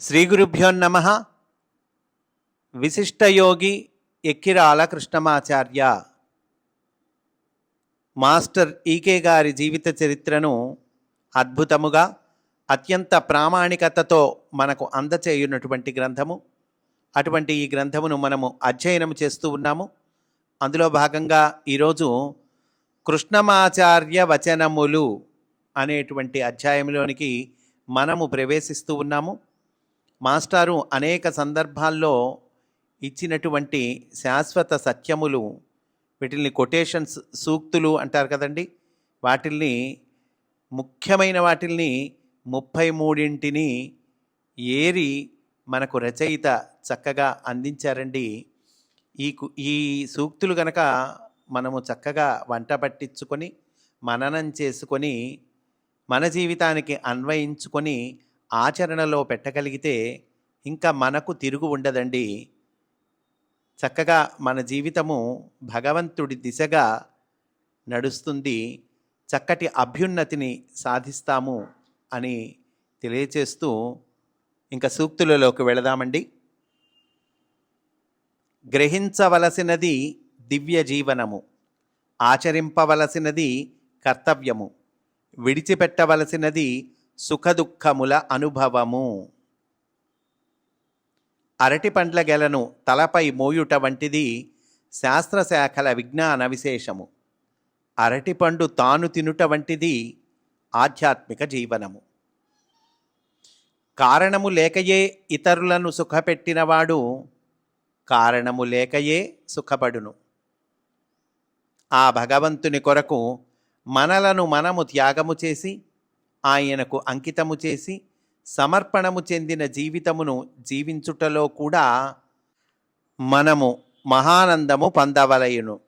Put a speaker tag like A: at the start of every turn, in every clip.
A: శ్రీ గురుభ్యో నమ. విశిష్టయోగి Ekkirala Krishnamacharya master E K గారి జీవిత చరిత్రను అద్భుతముగా అత్యంత ప్రామాణికతతో మనకు అందచేయున్నటువంటి గ్రంథము. అటువంటి ఈ గ్రంథమును మనము అధ్యయనం చేస్తూ ఉన్నాము. అందులో భాగంగా ఈరోజు కృష్ణమాచార్య వచనములు అనేటువంటి అధ్యాయంలోనికి మనము ప్రవేశిస్తూ ఉన్నాము. మాస్టారు అనేక సందర్భాల్లో ఇచ్చినటువంటి శాశ్వత సత్యములు వీటిల్ని కొటేషన్స్ సూక్తులు అంటారు కదండి. వాటిల్ని ముఖ్యమైన వాటిల్ని ముప్పై మూడింటిని ఏరి మనకు రచయిత చక్కగా అందించారండి. ఈ కు- ఈ సూక్తులు గనక మనము చక్కగా వంట పట్టించుకొని మననం చేసుకొని మన జీవితానికి అన్వయించుకొని ఆచరణలో పెట్టగలిగితే ఇంకా మనకు తిరుగు ఉండదండి. చక్కగా మన జీవితము భగవంతుడి దిశగా నడుస్తుంది. చక్కటి అభ్యున్నతిని సాధిస్తాము అని తెలియచేస్తూ ఇంకా సూక్తులలోకి వెళదామండి. గ్రహించవలసినది దివ్య జీవనము. ఆచరింపవలసినది కర్తవ్యము. విడిచిపెట్టవలసినది సుఖదుఖముల అనుభవము. అరటి పండ్ల గెలను తలపై మోయుట వంటిది శాస్త్రశాఖల విజ్ఞాన విశేషము. అరటిపండు తాను తినుట వంటిది ఆధ్యాత్మిక జీవనము. కారణము లేకయే ఇతరులను సుఖపెట్టినవాడు కారణము లేకయే సుఖపడును. ఆ భగవంతుని కొరకు మనలను మనము త్యాగము చేసి ఆయనకు అంకితము చేసి సమర్పణము చెందిన జీవితమును జీవించుటలో కూడా మనము మహానందము పొందవలయును.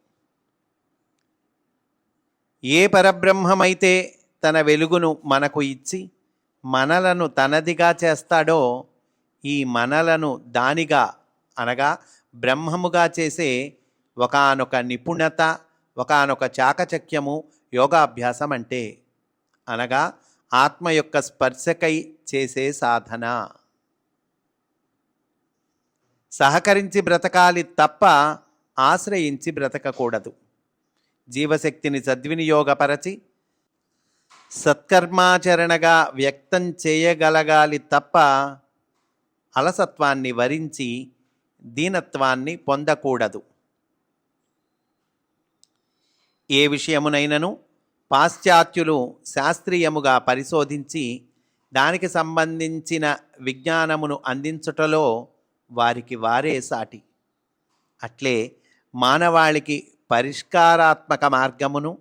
A: ఏ పరబ్రహ్మమైతే తన వెలుగును మనకు ఇచ్చి మనలను తనదిగా చేస్తాడో ఈ మనలను దానిగా అనగా బ్రహ్మముగా చేసే ఒకానొక నిపుణత ఒకానొక చాకచక్యము యోగాభ్యాసం అంటే అనగా ఆత్మ యొక్క స్పర్శకై చేసే సాధన. సహకరించి బ్రతకాలి తప్ప ఆశ్రయించి బ్రతకకూడదు. జీవశక్తిని సద్వినియోగపరచి సత్కర్మాచరణగా వ్యక్తం చేయగలగాలి తప్ప అలసత్వాన్ని వరించి దీనత్వాన్ని పొందకూడదు. ఏ విషయమునైనను పాశ్చాత్యులు శాస్త్రీయముగా పరిశోధించి దానికి సంబంధించిన విజ్ఞానమును అందించుటలో వారికి వారే సాటి. అట్లే మానవాళికి పరిష్కారాత్మక మార్గమును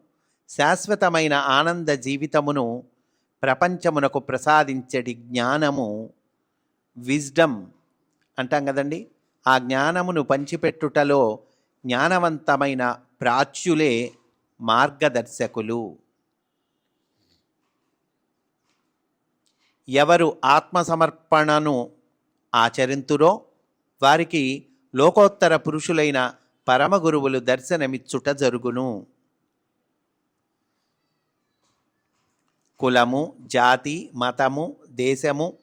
A: శాశ్వతమైన ఆనంద జీవితమును ప్రపంచమునకు ప్రసాదించడి జ్ఞానము విజ్డమ్ అంటాం కదండి. ఆ జ్ఞానమును పంచిపెట్టుటలో జ్ఞానవంతమైన ప్రాచ్యులే మార్గదర్శకులు. ఎవరు ఆత్మసమర్పణను ఆచరింతురో వారికి లోకోత్తర పురుషులైన పరమగురువులు దర్శనమిచ్చుట జరుగును. కులము జాతి మతము దేశము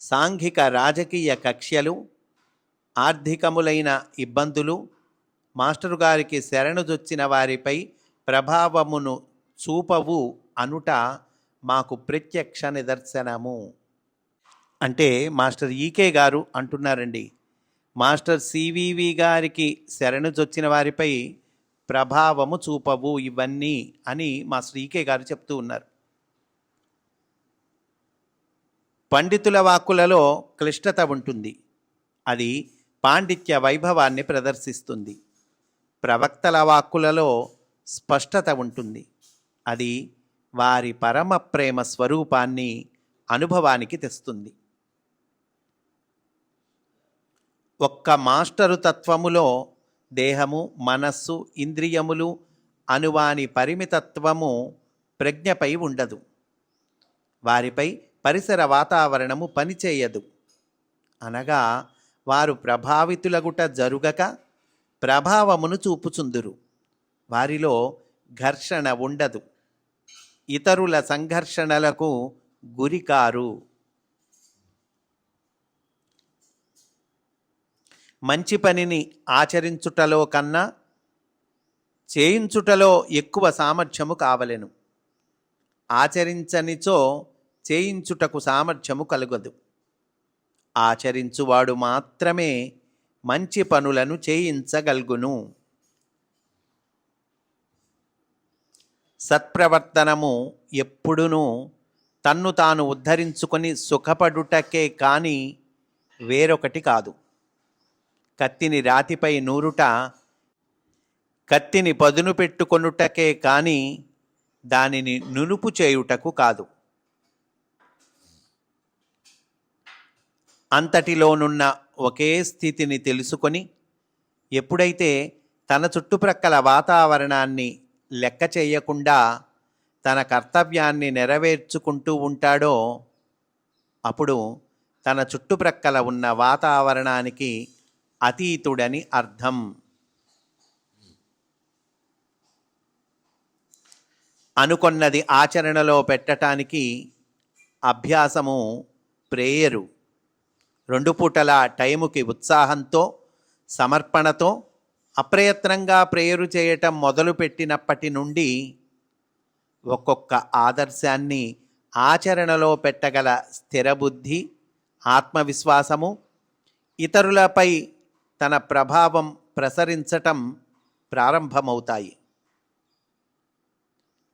A: సాంఘిక రాజకీయ కక్ష్యలు ఆర్థికములైన ఇబ్బందులు మాస్టరు గారికి శరణుజొచ్చిన వారిపై ప్రభావమును చూపవు అనుట మాకు ప్రత్యక్ష నిదర్శనము. అంటే మాస్టర్ ఈకే గారు అంటున్నారండి మాస్టర్ సివివి గారికి శరణుజొచ్చిన వారిపై ప్రభావము చూపవు ఇవన్నీ అని మాస్టర్ ఈకే గారు చెప్తూ ఉన్నారు. పండితుల వాక్కులలో క్లిష్టత ఉంటుంది అది పాండిత్య వైభవాన్ని ప్రదర్శిస్తుంది. ప్రవక్తల వాక్కులలో స్పష్టత ఉంటుంది. అది వారి పరమ ప్రేమ స్వరూపాన్ని అనుభవానికి తెస్తుంది. ఒక్క మాస్టరు తత్వములో దేహము మనస్సు ఇంద్రియములు అనువాని పరిమితత్వము ప్రజ్ఞపై ఉండదు. వారిపై పరిసర వాతావరణము పనిచేయదు. అనగా వారు ప్రభావితులగుట జరుగక ప్రభావమును చూపుచుందురు. వారిలో ఘర్షణ ఉండదు. ఇతరుల సంఘర్షణలకు గురికారు. మంచి పనిని ఆచరించుటలో కన్నా చేయించుటలో ఎక్కువ సామర్థ్యము కావలెను. ఆచరించనిచో చేయించుటకు సామర్థ్యము కలుగదు. ఆచరించువాడు మాత్రమే మంచి పనులను చేయించగలుగును. సత్ప్రవర్తనము ఎప్పుడునూ తన్ను తాను ఉద్ధరించుకొని సుఖపడుటకే కాని వేరొకటి కాదు. కత్తిని రాతిపై నూరుట కత్తిని పదును పెట్టుకొనుటకే కాని దానిని నునుపు చేయుటకు కాదు. అంతటిలోనున్న ఒకే స్థితిని తెలుసుకొని ఎప్పుడైతే తన చుట్టుప్రక్కల వాతావరణాన్ని లెక్క చేయకుండా తన కర్తవ్యాన్ని నెరవేర్చుకుంటూ ఉంటాడో అప్పుడు తన చుట్టుప్రక్కల ఉన్న వాతావరణానికి అతీతుడని అర్థం. అనుకొన్నది ఆచరణలో పెట్టటానికి అభ్యాసము ప్రేయరు. రెండు పూటల టైముకి ఉత్సాహంతో సమర్పణతో అప్రయత్నంగా ప్రేయరు చేయటం మొదలుపెట్టినప్పటి నుండి ఒక్కొక్క ఆదర్శాన్ని ఆచరణలో పెట్టగల స్థిరబుద్ధి ఆత్మవిశ్వాసము ఇతరులపై తన ప్రభావం ప్రసరించటం ప్రారంభమవుతాయి.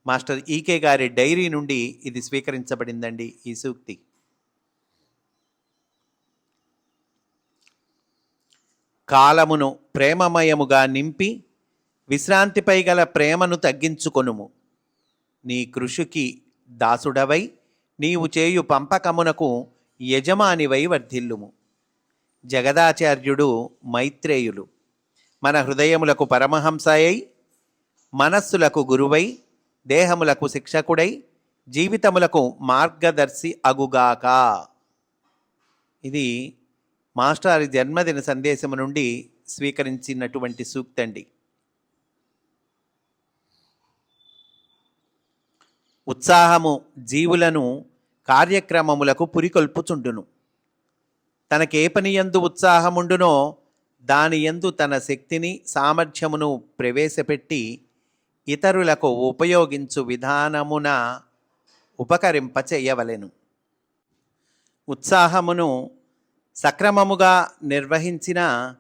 A: మాస్టర్ ఈకే గారి డైరీ నుండి ఇది స్వీకరించబడిందండి ఈ సూక్తి. కాలమును ప్రేమమయముగా నింపి విశ్రాంతిపై గల ప్రేమను తగ్గించుకొనుము. నీ కృషికి దాసుడవై నీవు చేయు పంపకమునకు యజమానివై వర్ధిల్లుము. జగదాచార్యుడు మైత్రేయులు. మన హృదయములకు పరమహంసయై మనస్సులకు గురువై దేహములకు శిక్షకుడై జీవితములకు మార్గదర్శి అగుగాక. ఇది మాస్టారి జన్మదిన సందేశము నుండి స్వీకరించినటువంటి సూక్తండి. ఉత్సాహము జీవులను కార్యక్రమములకు పురికొల్పుచుండును. తనకే పని యందు ఉత్సాహముండునో దాని యందు తన శక్తిని సామర్థ్యమును ప్రవేశపెట్టి ఇతరులకు ఉపయోగించు విధానమున ఉపకరింప చేయవలెను ఉత్సాహమును సక్రమముగా నిర్వహించిన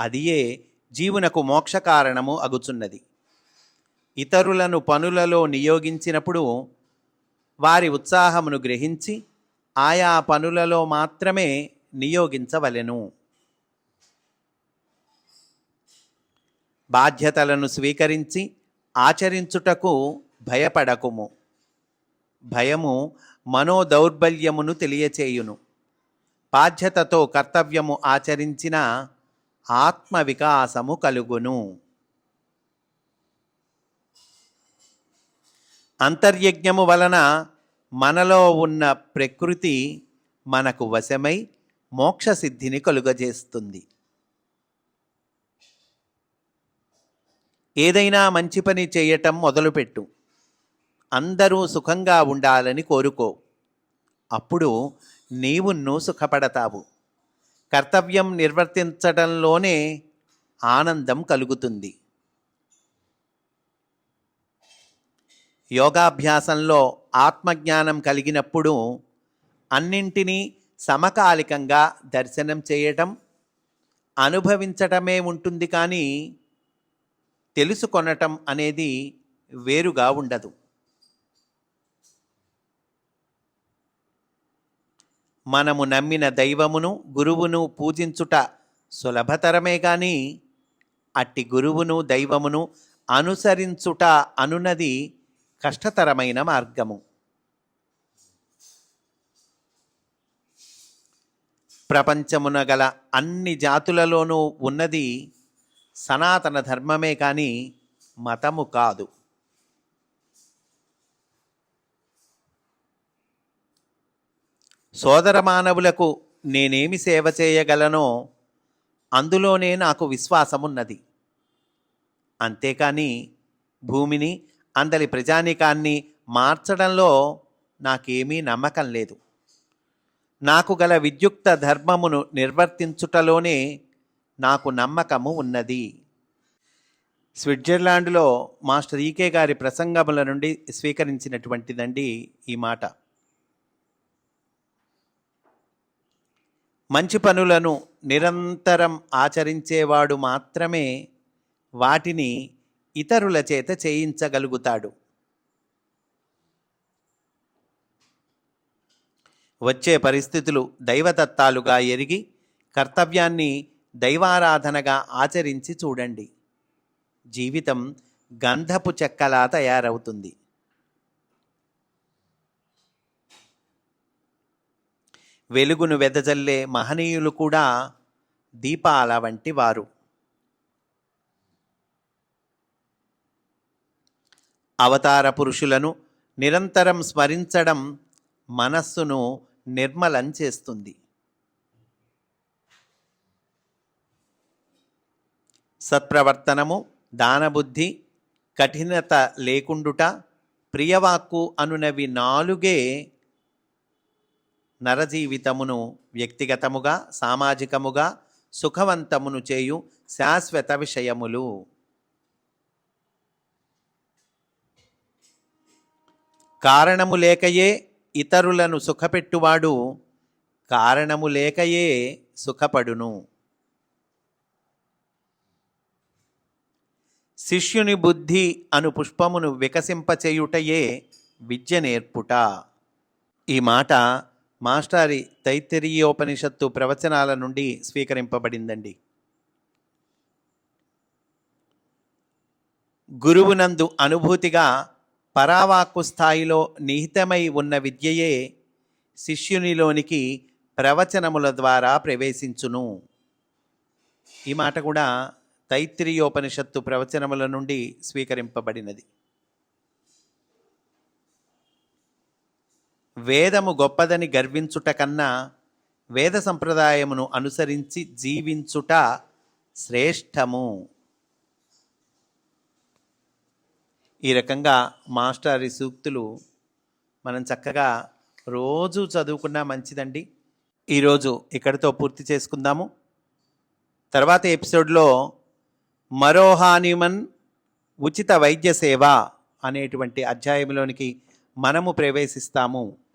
A: అదియే జీవునకు మోక్షకారణము అగుచున్నది. ఇతరులను పనులలో నియోగించినప్పుడు వారి ఉత్సాహమును గ్రహించి ఆయా పనులలో మాత్రమే నియోగించవలెను. బాధ్యతలను స్వీకరించి ఆచరించుటకు భయపడకుము. భయము మనోదౌర్బల్యమును తెలియచేయును. బాధ్యతతో కర్తవ్యము ఆచరించిన ఆత్మ వికాసము కలుగును. అంతర్యజ్ఞము వలన మనలో ఉన్న ప్రకృతి మనకు వశమై మోక్షసిద్ధిని కలుగజేస్తుంది. ఏదైనా మంచి పని చేయటం మొదలుపెట్టు. అందరూ సుఖంగా ఉండాలని కోరుకో. అప్పుడు నీవును సుఖపడతావు కర్తవ్యం నిర్వర్తించడంలోనే ఆనందం కలుగుతుంది. యోగాభ్యాసంలో ఆత్మజ్ఞానం కలిగినప్పుడు అన్నింటినీ సమకాలికంగా దర్శనం చేయటం అనుభవించటమే ఉంటుంది కానీ తెలుసుకొనటం అనేది వేరుగా ఉండదు. మనము నమ్మిన దైవమును గురువును పూజించుట సులభతరమే కానీ అట్టి గురువును దైవమును అనుసరించుట అనున్నది కష్టతరమైన మార్గము. ప్రపంచమున గల అన్ని జాతులలోనూ ఉన్నది సనాతన ధర్మమే కానీ మతము కాదు. సోదర మానవులకు నేనేమి సేవ చేయగలనో అందులోనే నాకు విశ్వాసమున్నది. అంతేకాని భూమిని అందరి ప్రజానీకాన్ని మార్చడంలో నాకేమీ నమ్మకం లేదు. నాకు గల విద్యుక్త ధర్మమును నిర్వర్తించుటలోనే నాకు నమ్మకము ఉన్నది. స్విట్జర్లాండ్లో మాస్టర్ ఈకే గారి ప్రసంగముల నుండి స్వీకరించినటువంటిదండి ఈ మాట. మంచి పనులను నిరంతరం ఆచరించేవాడు మాత్రమే వాటిని ఇతరుల చేత చేయించగలుగుతాడు. వచ్చే పరిస్థితులు దైవదత్తాలుగా ఎరిగి కర్తవ్యాన్ని దైవారాధనగా ఆచరించి చూడండి. జీవితం గంధపు చెక్కలా తయారవుతుంది. వెలుగును వెదజల్లే మహనీయులు కూడా దీపాల వంటి వారు. అవతార పురుషులను నిరంతరం స్మరించడం మనస్సును నిర్మలం చేస్తుంది. సత్ప్రవర్తనము దానబుద్ధి కఠినత లేకుండుట ప్రియవాక్కు అనునవి నాలుగే నరజీవితమును వ్యక్తిగతముగా సామాజికముగా సుఖవంతమును చేయు శాశ్వత విషయములు. కారణము లేకయే ఇతరులను సుఖపెట్టువాడు కారణము లేకయే సుఖపడును. శిష్యుని బుద్ధి అను పుష్పమును వికసింపచేయుటయే విద్య నేర్పుట. ఈ మాట మాస్టారి తైత్తరీయోపనిషత్తు ప్రవచనాల నుండి స్వీకరింపబడిందండి. గురువునందు అనుభూతిగా పరావాక్కు స్థాయిలో నిహితమై ఉన్న విద్యయే శిష్యునిలోనికి ప్రవచనముల ద్వారా ప్రవేశించును. ఈ మాట కూడా తైత్రీయోపనిషత్తు ప్రవచనముల నుండి స్వీకరింపబడినది. వేదము గొప్పదని గర్వించుట కన్నా వేద సంప్రదాయమును అనుసరించి జీవించుట శ్రేష్టము. ఈ రకంగా మాస్టారి సూక్తులు మనం చక్కగా రోజు చదువుకున్నా మంచిదండి. ఈరోజు ఇక్కడితో పూర్తి చేసుకుందాము. తర్వాత ఎపిసోడ్లో మరోహానిమన్ ఉచిత వైద్య సేవ అనేటువంటి అధ్యాయంలోనికి మనము ప్రవేశిస్తాము.